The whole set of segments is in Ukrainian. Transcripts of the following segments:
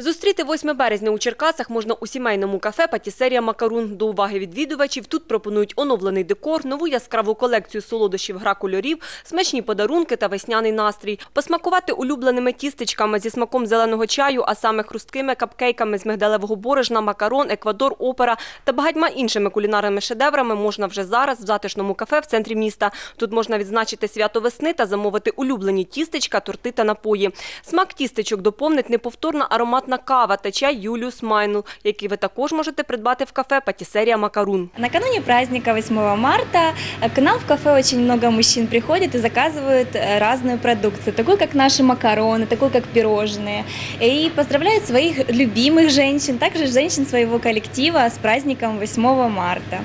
Зустріти 8 березня у Черкасах можна у сімейному кафе «Патісерія Макарун». До уваги відвідувачів тут пропонують оновлений декор, нову яскраву колекцію солодощів гра кольорів, смачні подарунки та весняний настрій. Посмакувати улюбленими тістечками зі смаком зеленого чаю, а саме хрусткими капкейками з мигдалевого борошна, макарон, еквадор, опера та багатьма іншими кулінарними шедеврами можна вже зараз в затишному кафе в центрі міста. Тут можна відзначити свято весни та замовити улюблені тістечка, торти та напої. Смак тістечок доповнить неповторна ароматна кава та чай Юліус Майнл, який ви також можете придбати в кафе «Патісерія Макарун». Накануне праздника 8 марта э, к нам в кафе очень много мужчин приходят и заказывают э, разную продукцию, такую как наши макароны, такую как пирожные, и поздравляют своих любимых женщин, также женщин своего коллектива с праздником 8 марта.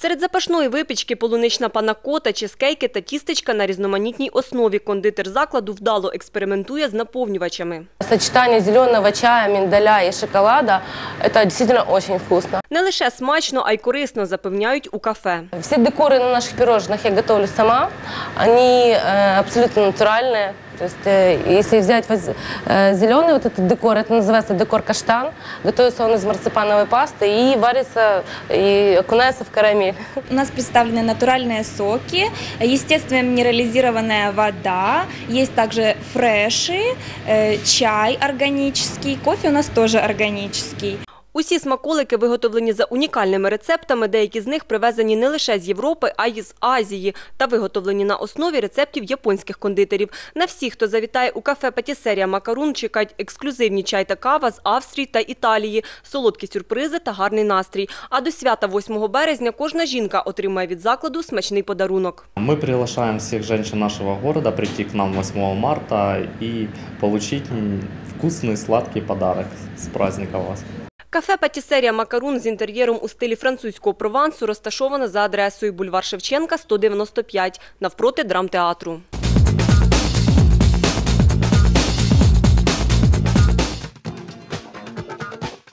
Серед запашної випічки полунична панакота, чизкейки та тістечка на різноманітній основі. Кондитер закладу вдало експериментує з наповнювачами. Сочетание зеленого чая, миндаля и шоколада – это действительно очень вкусно. Не лише смачно, а й корисно, запевняють у кафе. Все декоры на наших пирожных я готовлю сама. Они э, абсолютно натуральные. То есть, э, если взять воз- э, зеленый вот этот декор, это называется декор каштан. Готовится он из марципановой пасты и варится, и окунается в карамель. У нас представлены натуральные соки, естественно минерализированная вода, есть также фреши, э, чай органический, кофе у нас тоже органический. Усі смаколики виготовлені за унікальними рецептами. Деякі з них привезені не лише з Європи, а й з Азії та виготовлені на основі рецептів японських кондитерів. На всіх, хто завітає у кафе «Патісерія Макарун», чекають ексклюзивні чай та кава з Австрії та Італії, солодкі сюрпризи та гарний настрій. А до свята 8 березня кожна жінка отримає від закладу смачний подарунок. Мы приглашаем всех женщин нашего города прийти к нам 8 марта и получить м, вкусный сладкий подарок с праздником вас. Кафе «Патісерія Макарун» з інтер'єром у стилі французького провансу розташоване за адресою бульвар Шевченка, 195, навпроти драмтеатру.